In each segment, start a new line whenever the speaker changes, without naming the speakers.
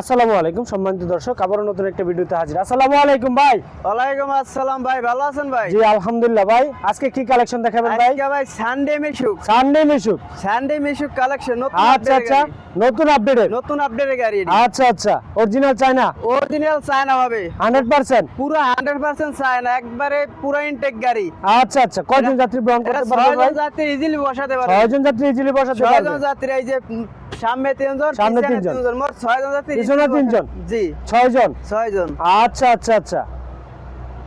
আসসালামু আলাইকুম সম্মানিত দর্শক আবারও নতুন একটা ভিডিওতে হাজির। আসসালামু আলাইকুম ভাই।
ওয়ালাইকুম আসসালাম ভাই ভালো আছেন ভাই?
জি আলহামদুলিল্লাহ ভাই। আজকে কি কালেকশন দেখাবেন ভাই
আজকে ভাই? Sunday Mishuk
Sunday Mishuk
Sunday Mishuk collection নতুন
আচ্ছা আচ্ছা। নতুন আপডেটের
নতুন আপডেটের গাড়ি
আচ্ছা আচ্ছা। অরিজিনাল চায়না
অরিজিনাল চায়না হবে।
হান্ড্রেড পার্সেন্ট
পুরো হান্ড্রেড পার্সেন্ট চায়না একবারে পুরো ইনটেক গাড়ি।
আচ্ছা আচ্ছা। কয়জন যাত্রী
এটা
করতে পারবে ভাই?
যাত্রী ইজিলি বসাতে পারবে।
ছয়জন যাত্রী ইজিলি বসাতে পারবে।
যাত্রী এই যে সামনে তিনজন
সামনে তিনজন।
মোট ছয়জন
পিছনে তিনজন?
জি।
ছয়জন?
ছয়জন।
আচ্ছা আচ্ছা আচ্ছা।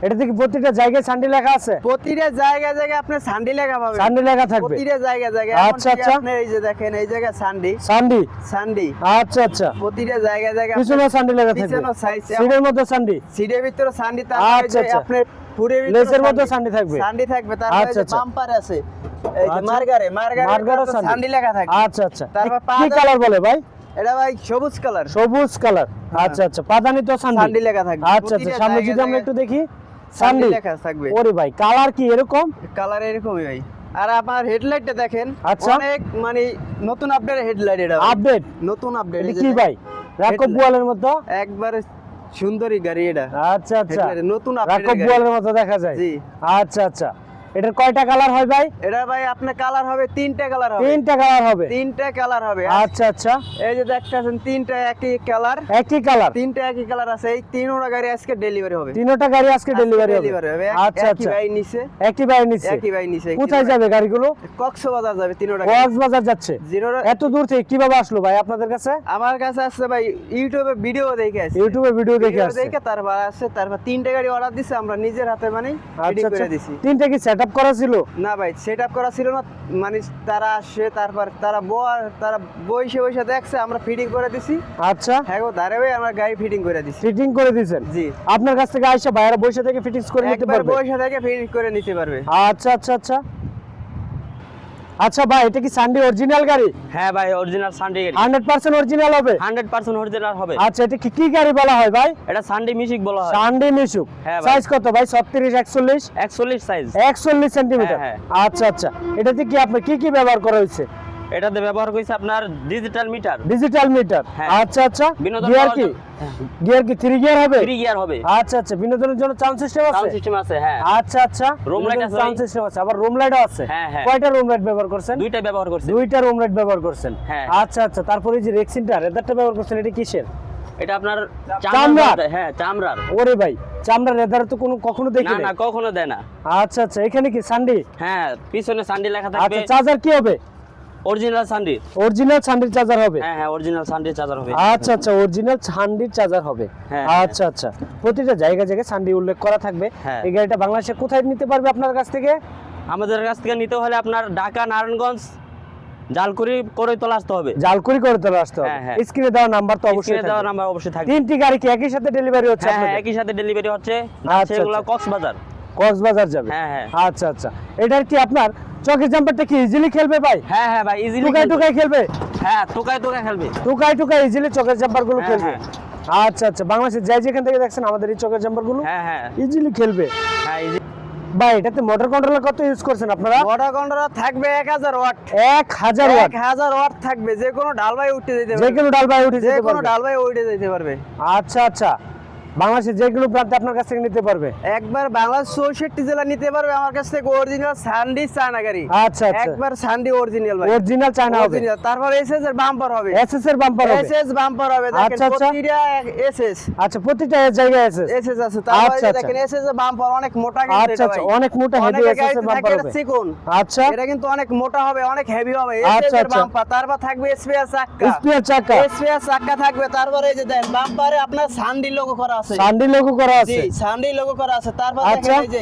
এটা থেকে প্রত্যেকটা জায়গায় সান্ডি লেখা আছে?
প্রতিটা জায়গায় জায়গায় আপনি সান্ডি লেখা পাবেন।
সান্ডি লেখা থাকবে?
প্রতিটা জায়গায় জায়গায়।
আচ্ছা, আচ্ছা।
আপনি এই যে দেখেন এই জায়গায় সান্ডি।
সান্ডি?
সান্ডি।
আচ্ছা আচ্ছা।
প্রতিটা জায়গায় জায়গায়
পিছনে সান্ডি লেখা থাকবে।
পিছনে সাইজ
সিটের মধ্যে সান্ডি?
সিটের ভিতরে সান্ডি তার
আচ্ছা, আচ্ছা।
আপনি ফুরের
লেসের মধ্যে সান্ডি। থাকবে?
সান্ডি থাকবে তারপরে
আচ্ছা।
বাম্পার আছে এই যে
আচ্ছা।
মার্গারে মার্গারে
মার্গারও সান্ডি।
সান্ডি লেখা থাকবে
আচ্ছা আচ্ছা।
তারপর
কি কালার বলে ভাই?
এটা ভাই সবুজ কালার।
সবুজ কালার। আচ্ছা আচ্ছা। পাদানি তো সান্ডি
সান্ডি লেখা থাকবে।
আচ্ছা আচ্ছা। সামনে যদি আমরা একটু দেখি
সান্ডি
সান্ডি
লেখা থাকবে।
ওরে ভাই কালার কি এরকম?
কালার এরকমই ভাই। আর আপনার হেডলাইটটা দেখেন
আচ্ছা।
অনেক মানে নতুন আপডেট হেডলাইট এটা
আপডেট
নতুন আপডেট
কি ভাই? রাকব। বুয়ালের মতো?
একবারে সুন্দরী গাড়ি এটা।
আচ্ছা আচ্ছা।
নতুন
রাকব বুয়ালের মতো দেখা যায়।
জি।
আচ্ছা আচ্ছা। এটার কয়টা কালার হয় ভাই?
এটা ভাই আপনার কালার হবে তিনটা কালার হবে।
তিনটা কালার হবে?
তিনটা কালার হবে
আচ্ছা আচ্ছা।
এই যে দেখতেছেন তিনটা একই কালার।
একই কালার?
তিনটা একই কালার আছে এই তিনটা গাড়ি আজকে ডেলিভারি হবে।
তিনটা গাড়ি আজকে ডেলিভারি হবে। আচ্ছা আচ্ছা।
ভাই নিচে
একই ভাই নিচ্ছে
একই ভাই নিচে
কোথায় যাবে গাড়িগুলো?
কক্সবাজার যাবে তিনটা
কক্সবাজার যাচ্ছে।
জিরো
এত দূর থেকে কীভাবে আসলো ভাই আপনাদের কাছে?
আমার কাছে আসছে ভাই ইউটিউবে ভিডিও দেখে আসছে।
ইউটিউবে ভিডিও দেখে আসছে।
দেখে তারপর আসছে তারপর তিনটা গাড়ি অর্ডার দিছে আমরা নিজের হাতে মানে রেডি
আচ্ছা
করে
আচ্ছা।
দিছি।
তিনটা কি সেটআপ করা ছিল?
না ভাই সেট আপ করা ছিল না। মানে তারা আসছে তারপর তারা বয় তারা বইসে বইসে দেখছে আমরা ফিটিং করে দিছি।
আচ্ছা।
হ্যাঁ গো দাঁড়ে ভাই আমরা গাড়ি ফিটিং করে দিছি।
ফিটিং করে দিয়েছেন?
জি।
আপনার কাছ থেকে আইসা ভাইয়ারা বইসা থেকে ফিটিংস করে নিতে পারবে?
বইসা থেকে ফিটিং করে নিতে পারবে।
আচ্ছা আচ্ছা আচ্ছা। আচ্ছা ভাই এটা কি সানডে অরিজিনাল গাড়ি?
হ্যাঁ ভাই অরিজিনাল সানডে গাড়ি।
হান্ড্রেড পার্সেন্ট অরিজিনাল হবে?
হান্ড্রেড পার্সেন্ট অরিজিনাল হবে।
আচ্ছা এটা কি কি গাড়ি বলা হয় ভাই?
এটা সানডে মিউজিক বলা হয়।
সানডে মিশুক
হ্যাঁ
সাইজ কত ভাই? ছত্রিশ একচল্লিশ?
একচল্লিশ সাইজ
একচল্লিশ সেন্টিমিটার
হ্যাঁ,
আচ্ছা আচ্ছা। এটাতে কি আপনি কি কি ব্যবহার করা হয়েছে?
এটাতে ব্যবহার করেছে আপনার ডিজিটাল মিটার
ডিজিটাল মিটার
হ্যাঁ।
আচ্ছা আচ্ছা। গিয়ার কি? গিয়ার কি? থ্রি গিয়ার হবে?
থ্রি গিয়ার হবে।
আচ্ছা আচ্ছা। বিনোদনের জন্য সাউন্ড সিস্টেম
সাউন্ড
আছে
সিস্টেম আছে হ্যাঁ।
আচ্ছা আচ্ছা।
Room light আছে
সাউন্ড সিস্টেম আছে। আবার রুম লাইটও আছে?
হ্যাঁ, হ্যাঁ।
কয়টা রুম লাইট ব্যবহার করছেন?
দুইটা ব্যবহার করছে।
দুইটা রুম লাইট ব্যবহার করছেন।
হ্যাঁ।
আচ্ছা আচ্ছা। তারপরে এই যে রেক্সিনটার এদারটা ব্যবহার করছেন এটা কিসের?
এটা আপনার
চামড়ার?
চামড়ার। হ্যাঁ চামড়ার।
ওরে ভাই চামড়া লেদার তো কোনো কখনো দেখি
না না কখনো দেয় না।
আচ্ছা আচ্ছা। এখানে কি সানডি
হ্যাঁ পিছনে সানডে লেখা থাকবে।
আচ্ছা চার্জার কি হবে?
অরিজিনাল সানডে
অরিজিনাল সানডির চার্জার হবে।
হ্যাঁ হ্যাঁ অরিজিনাল চার্জার হবে।
আচ্ছা আচ্ছা অরিজিনাল সানডির চার্জার হবে।
হ্যাঁ,
আচ্ছা আচ্ছা। প্রতিটা জায়গা জায়গায় সানডি উল্লেখ করা থাকবে।
হ্যাঁ।
এই গাড়িটা বাংলাদেশে কোথায় নিতে পারবে আপনার কাছ থেকে?
আমাদের কাছ থেকে নিতে হলে আপনার ঢাকা নারায়ণগঞ্জ জালকুড়ি করে তোলা আসতে হবে।
জালকুড়ি করে তোলা আসতে হবে।
হ্যাঁ, হ্যাঁ।
স্ক্রিনে দেওয়া নাম্বার তো অবশ্যই
স্ক্রিনে দেওয়া নাম্বার অবশ্যই থাকবে।
তিনটি গাড়ি কি একই সাথে ডেলিভারি হচ্ছে
হ্যাঁ হ্যাঁ একই সাথে ডেলিভারি হচ্ছে।
আচ্ছা,
সেগুলো
আচ্ছা।
কক্সবাজার।
কক্সবাজার যাবে?
হ্যাঁ, হ্যাঁ।
আচ্ছা আচ্ছা। এটার কি আপনার চকের জাম্পারটা কি ইজিলি খেলবে ভাই?
হ্যাঁ হ্যাঁ ভাই ইজিলি
টুকাই টুকাই খেলবে?
হ্যাঁ টোকায় টোকায় খেলবে।
টুকাই টুকাই ইজিলি চকের জাম্পারগুলো
হ্যাঁ,
খেলবে। আচ্ছা আচ্ছা। বাংলাদেশে যাই যেখান থেকে দেখছেন আমাদের এই চকের জাম্পারগুলো
হ্যাঁ হ্যাঁ।
ইজিলি খেলবে।
হ্যাঁ easy-
ভাই এটাতে মোটর কন্ট্রোলার কত ইউজ করছেন আপনারা?
ওয়াটার কন্ট্রোলার থাকবে এক হাজার ওয়াট।
এক হাজার ওয়াট?
এক হাজার ওয়াট থাকবে। যে কোনো ডাল ভাই উঠতে যেতে
যে
পারবে।
কোনো ডাল ভাই উঠে
যে
যেতে
কোনো
পারবে।
ডাল ভাই উঠে যেতে পারবে।
আচ্ছা আচ্ছা। বাংলাদেশে যেগুলো প্রান্তে আপনার কাছ থেকে নিতে পারবে?
একবার বাংলাদেশ চৌষট্টি জেলা নিতে পারবে আমার কাছ থেকে অরিজিনাল সান্ডি চায়না গাড়ি।
আচ্ছা আচ্ছা।
একবার সান্ডি অরিজিনাল ভাই।
অরিজিনাল চায়না হবে।
তারপর এসএস এর বাম্পার হবে।
এসএস এর বাম্পার হবে।
এসএস বাম্পার হবে।
আচ্ছা, আচ্ছা।
প্রতিটা এসএস
আচ্ছা প্রতিটা জায়গায় আছে
এসএস আছে। তারপর
আচ্ছা,
যে
আচ্ছা।
দেখেন এসএস এর বাম্পার অনেক মোটা কিন্তু
আচ্ছা আচ্ছা। অনেক মোটা হেভি এসএস এর বাম্পার হবে।
চিকন
আচ্ছা।
এটা কিন্তু অনেক মোটা হবে অনেক হেভি হবে। এসএস এর। বাম্পার তারপর থাকবে স্পেয়ার চাক্কা।
স্পিয়ার চাকা
স্পেয়ার চাক্কা। থাকবে। তারপরে এই যে দেখেন বাম্পারে আপনার সান্ডি লোগো করা আছে।
সান্ডি লোগো করা আছে।
সান্ডি লোগো করা আছে। তারপর। দেখেন এই যে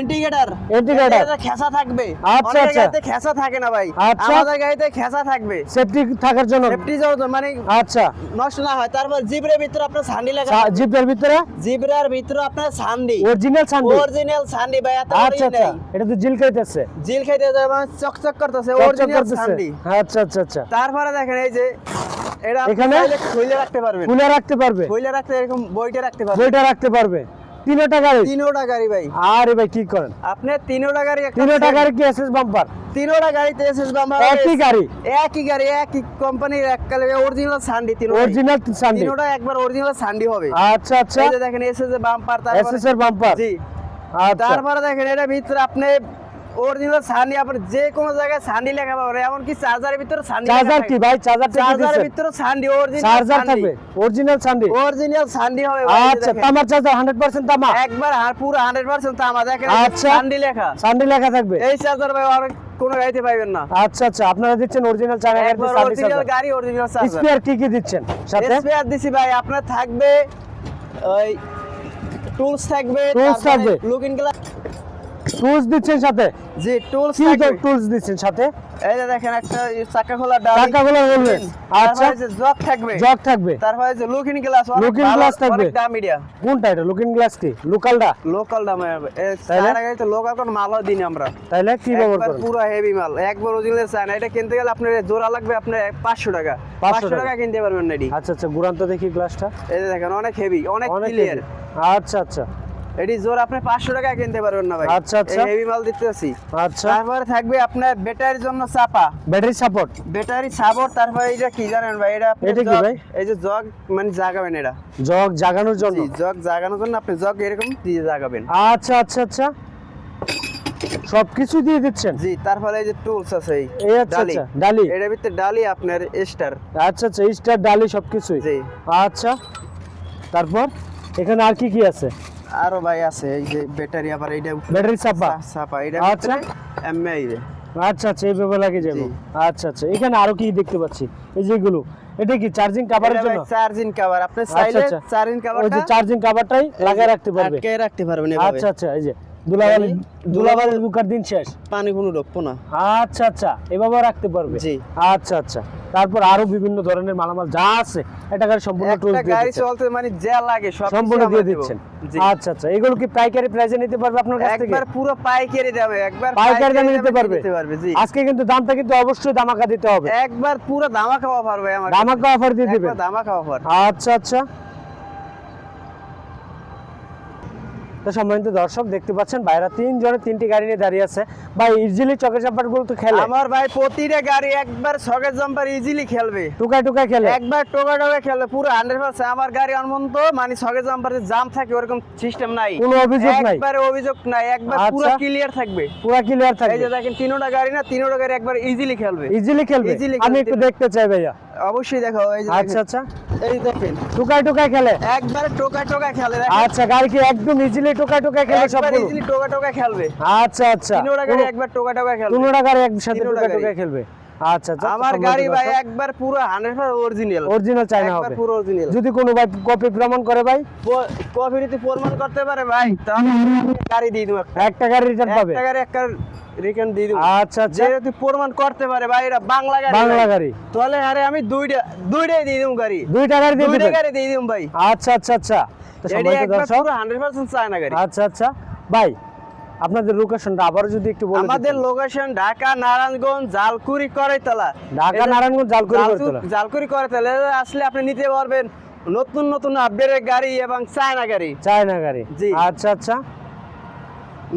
ইন্ডিকেটর
Indicator।
খেসা থাকবে।
আচ্ছা, আচ্ছা।
গাড়িতে খেসা থাকে না ভাই।
আচ্ছা।
আমাদের গাড়িতে খেসা থাকবে।
সেফটি থাকার জন্য।
সেফটি যত মানে
আচ্ছা।
নষ্ট না হয়। তারপর জিব্রের ভিতরে আপনার সান্ডি লাগা
জিপের ভিতরে?
জিব্রার ভিতরে আপনার সান্ডি।
অরিজিনাল সান্ডি?
অরিজিনাল সান্ডি ভাই এত
আচ্ছা আচ্ছা। এটা তো জিল খাইতেছে।
জিল খাইতে যায় মানে চকচক করতেছে অরিজিনাল সান্ডি।
আচ্ছা আচ্ছা আচ্ছা।
তারপরে দেখেন এই যে এটা
এখানে?
খুলে রাখতে পারবেন।
খুলে রাখতে পারবে।
খুলে রাখতে এরকম বইটা রাখতে পারবেন।
বইটা রাখতে পারবে। তিনোটা গাড়ি।
তিনোটা গাড়ি ভাই।
আরে ভাই কি করেন?
আপনি তিনোটা গাড়ি
তিনোটা গাড়ি কি এসএস বাম্পার
তিনোটা গাড়িতে এসএস বাম্পার
একই গাড়ি।
একই গাড়ি একই কোম্পানির এক কালে। অরিজিনাল সান্ডি তিনোটা
অরিজিনাল সানডে
তিনোটা একবার অরিজিনাল সান্ডি হবে।
আচ্ছা আচ্ছা।
এই যে দেখেন এসএস বাম্পার তারপরে
এসএস এর বাম্পার
জি।
আচ্ছা।
তারপরে দেখেন এটা ভিতরে আপনি অরিজিনাল সান্ডি আপনি যে কোনো জায়গায় সান্ডি লেখা পাবেন এমনকি চার্জারের ভিতরে সান্ডি
চার্জার কি ভাই? চার্জার
চার্জারের ভিতরে সান্ডি অরিজিনাল
চার্জার থাকবে অরিজিনাল সানডে
অরিজিনাল সান্ডি হবে
আচ্ছা তামার চার্জার 100% তামা
একবার আর পুরো 100% তামা দেখেন
আচ্ছা।
সান্ডি লেখা।
সানডে লেখা থাকবে।
এই চার্জার ভাই আর কোনো গাড়িতে পাইবেন না।
আচ্ছা আচ্ছা আপনারা দিচ্ছেন অরিজিনাল গাড়িতে
একবার অরিজিনাল
চার্জার
গাড়ি অরিজিনাল চার্জার
স্পেয়ার কি কি দিচ্ছেন? সাথে?
স্পেয়ার দিছি ভাই আপনার থাকবে ওই টুলস থাকবে
Tools থাকবে।
লুকিং গ্লাস
টুলস দিচ্ছেন সাথে?
জি টুলস
কি
থাকবে
টুলস দিচ্ছেন সাথে?
এই যে দেখেন একটা চাকা খোলা ডাল
টাকাগুলো বলবেন আচ্ছা।
জগ থাকবে।
জগ থাকবে।
তারপরে যে লুকিং গ্লাস
Looking glass থাকবে।
দামি দিয়া
কোনটা এটা? লুকিং গ্লাস কি? লোকালটা
লোকাল দামে
তাইলে?
চায়না গাড়িতে লোকাল কোন মালও দিন আমরা।
তাইলে কি ব্যবহার করেন
পুরো হেভি মাল। একবার অরিজিনাল চায়না এটা কিনতে গেলে আপনার জোড়া লাগবে আপনার পাঁচশো টাকা।
500
পাঁচশো
টাকা।
কিনতে পারবেন না
আচ্ছা আচ্ছা। গুরান্ত দেখি গ্লাসটা
এই দেখেন অনেক হেভি অনেক ক্লিয়ার
আচ্ছা আচ্ছা।
এটি জোর আপনি পাঁচশো টাকা কিনতে পারবেন না ভাই।
আচ্ছা, আচ্ছা।
হেভি মাল দিতেছি।
আচ্ছা।
তারপরে থাকবে আপনার ব্যাটারির জন্য চাপা।
ব্যাটারি সাপোর্ট
ব্যাটারি সাপোর্ট তারপরে এটা কি জানেন ভাই এটা
এটা কি ভাই?
এই যে জগ মানে জাগাবেন এটা।
জগ জাগানোর জন্য?
জগ জাগানোর জন্য আপনি জগ এরকম দিয়ে জাগাবেন।
আচ্ছা আচ্ছা আচ্ছা। সবকিছু দিয়ে দিচ্ছেন?
জি তারপরে এই যে টুলস আছে এই
এই আচ্ছা
ডালি।
আচ্ছা ডালি।
এটার ভিতরে ডালি আপনার স্টার
আচ্ছা আচ্ছা স্টার ডালি সবকিছুই?
জি।
আচ্ছা। তারপর এখানে আর কি কি আছে?
আরও ভাই আছে এই যে ব্যাটারি আবার এইটা
ব্যাটারি চাপা?
চাপা এটা
আচ্ছা।
এমআই
আচ্ছা আচ্ছা এইভাবে লাগে যাব। আচ্ছা আচ্ছা এখানে আরও কি দেখতে পাচ্ছি? এই যেগুলো এটা কি চার্জিং কাভারের জন্য?
চার্জিং কভার আপনি চাইলে
চার্জিং
চার্জিং
ওই যে চার্জিং কাভারটাই লাগিয়ে রাখতে পারবে।
আটকে রাখতে পারবেন এভাবে।
আচ্ছা আচ্ছা এই যে। দুলাবালি দুলাবালি বুকার দিন শেষ?
পানি কোনো ঢুকবো না।
আচ্ছা আচ্ছা এভাবে রাখতে পারবে?
জি।
আচ্ছা আচ্ছা। তারপর আরও বিভিন্ন ধরনের মালামাল যা আছে এটা গাড়ি সম্পূর্ণ টুল দিয়ে
গাড়ি চলতে মানে যা লাগে সব
সম্পূর্ণ দিয়ে দিচ্ছেন। আচ্ছা আচ্ছা। এগুলো কি পাইকারি প্রাইসে নিতে পারবে আপনার কাছ থেকে?
একবার পুরো পাইকারি দামে একবার
পাইকারি দামে নিতে পারবে?
নিতে পারবে জি।
আজকে কিন্তু দামটা কিন্তু অবশ্যই দামাকা দিতে হবে।
একবার পুরো দামা খাওয়া পারবে আমার
অফার দিয়ে দিবেন?
দামা খাওয়া
আচ্ছা আচ্ছা। তো সম্মানিত দর্শক দেখতে পাচ্ছেন বাইরে তিন জনে তিনটি গাড়ি নিয়ে দাঁড়িয়ে আছে। ভাই ইজিলি চকের চাপাটগুলো তো খেলে।
আমার ভাই প্রতিটা গাড়ি একবার সকেট জাম্পার ইজিলি খেলবে।
টুকায় টুকায় খেলে।
একবার টোকা টোকা খেলবে পুরো হান্ড্রেড পার্সেন্ট আমার গাড়ি অনমন্ত মানে সকেট জাম্পারে জাম থাকে ওরকম সিস্টেম নাই।
কোনো অভিযোগ নাই?
একবারে অভিযোগ নাই একবার পুরো
আচ্ছা।
ক্লিয়ার থাকবে।
পুরো ক্লিয়ার থাকবে।
এই যে দেখেন তিনোটা গাড়ি না তিনোটা গাড়ি একবার ইজিলি খেলবে।
ইজিলি খেলবে? আমি একটু দেখতে চাই ভাইয়া।
অবশ্যই দেখো এই যে
আচ্ছা আচ্ছা।
এই দেখেন।
টুকায় টুকায় খেলে?
একবারে টোকা টোকা খেলে
আচ্ছা গাড়ি কি একদম ইজিলি টুকায় টুকায় খেলে সবগুলো?
ইজিলি টোকা টোকা খেলবে।
আচ্ছা আচ্ছা।
তিনোটা গাড়ি একবার টোকা টোকা খেলবে।
কোনোটা গাড়ি একসাথে
তিনোটা
টুকায় খেলবে? আচ্ছা আচ্ছা
আমার গাড়ি ভাই একবার পুরো হান্ড্রেড পার্সেন্ট অরিজিনাল
অরিজিনাল চাইনা
একবার
হবে।
পুরো অরিজিনাল
যদি কোনো ভাই কপি প্রমাণ করে ভাই?
কফি যদি প্রমাণ করতে পারে ভাই তাহলে আমি গাড়ি দিয়ে দেবো। একটা।
গাড়ি রিটার্ন পাবে?
একটা গাড়ি একটা রিটার্ন দিয়ে দেবো।
আচ্ছা আচ্ছা।
যে যদি প্রমাণ করতে পারে ভাই এটা বাংলা গাড়ি
বাংলা গাড়ি।
তাহলে আরে আমি দুইটা দুইটাই দিয়ে দেবো গাড়ি।
দুইটা গাড়ি দিয়ে
দুইটা গাড়ি দিয়ে দেবো ভাই।
আচ্ছা আচ্ছা আচ্ছা। তো
একবার
দর্শক
পুরো হান্ড্রেড পার্সেন্ট চায় না গাড়ি।
আচ্ছা আচ্ছা। ভাই আপনাদের লোকেশনটা আবারও যদি একটু বলে
আমাদের লোকেশন ঢাকা নারায়ণগঞ্জ জালকুড়ি করাইতলা।
ঢাকা নারায়ণগঞ্জ জালকুড়ি করতলা
জালকুড়ি করাইতলা। আসলে আপনি নিতে পারবেন নতুন নতুন আপডেটের গাড়ি এবং চায়না গাড়ি।
চায়না গাড়ি।
জি।
আচ্ছা আচ্ছা।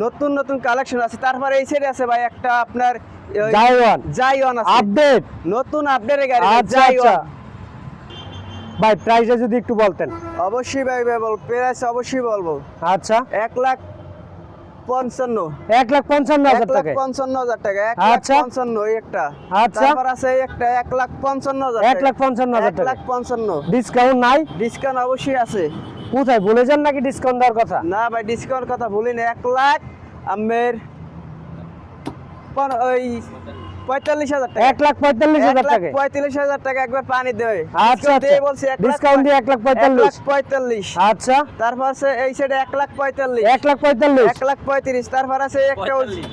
নতুন নতুন কালেকশন আছে। তারপরে এই সাইডে আছে ভাই একটা আপনার
জাইওয়ান
জাইওয়ান আছে।
আপডেট
নতুন আপডেটের গাড়ি
আচ্ছা আচ্ছা।
জাইওয়ান
ভাই প্রাইসে যদি একটু বলতেন।
অবশ্যই ভাই ভাই বল প্রাইস অবশ্যই বলব।
আচ্ছা।
এক লাখ পঞ্চান্ন।
এক লাখ পঞ্চান্ন হাজার টাকা
পঞ্চান্ন হাজার টাকা
আচ্ছা।
পঞ্চান্ন একটা।
আচ্ছা।
তারপর আছে একটা এক লাখ পঞ্চান্ন হাজার
এক লাখ পঞ্চান্ন হাজার টাকা।
লাখ পঞ্চান্ন।
ডিসকাউন্ট নাই?
ডিসকাউন্ট অবশ্যই আছে।
কোথায় ভুলে যান নাকি ডিসকাউন্ট দেওয়ার কথা?
না ভাই ডিসকাউন্ট কথা বলি না এক লাখ আমের ওই পঁয়তাল্লিশ হাজার টাকা।
এক লাখ পঁয়তাল্লিশ হাজার টাকা।
পঁয়তাল্লিশ হাজার টাকা একবার পানি দেবে।
আচ্ছা আচ্ছা।
বলছি
ডিসকাউন্ট দিয়ে এক লাখ পঁয়তাল্লিশ।
পঁয়তাল্লিশ।
আচ্ছা।
তারপর আছে এই সাইডে এক লাখ পঁয়তাল্লিশ।
এক লাখ পঁয়তাল্লিশ।
এক লাখ পঁয়ত্রিশ। তারপর আছে একটা ওই-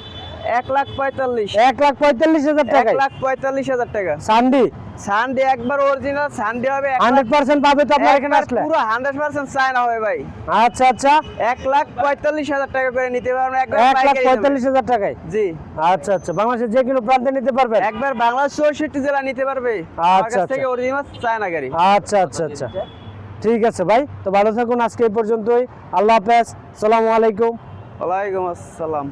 এক লাখ পঁয়তাল্লিশ।
এক লাখ পঁয়তাল্লিশ হাজার
এক লাখ পঁয়তাল্লিশ হাজার টাকা।
সানডি?
সানডে একবার অরিজিনাল সানডে হবে এক
হান্ড্রেড
লাখ-
পার্সেন্ট পাবে তো আপনার এখানে আসলে?
পুরো হান্ড্রেড পার্সেন্ট চায়না হবে ভাই।
আচ্ছা আচ্ছা।
লাখ পঁয়তাল্লিশ হাজার টাকা করে নিতে পারবেন একবার
লাখ টাকায়?
জি।
আচ্ছা আচ্ছা। যে কোনো প্রান্তে নিতে পারবেন?
একবার বাংলাদেশ চৌষট্টি জেলা নিতে পারবে।
আচ্ছা,
থেকে
আচ্ছা।
অরিজিনাল চায়না গাড়ি।
আচ্ছা আচ্ছা আচ্ছা। ঠিক আছে ভাই। তো ভালো থাকুন আজকে এই পর্যন্তই। আল্লাহ হাফেজ। সালামু আলাইকুম।
ওয়ালাইকুম আসসালাম।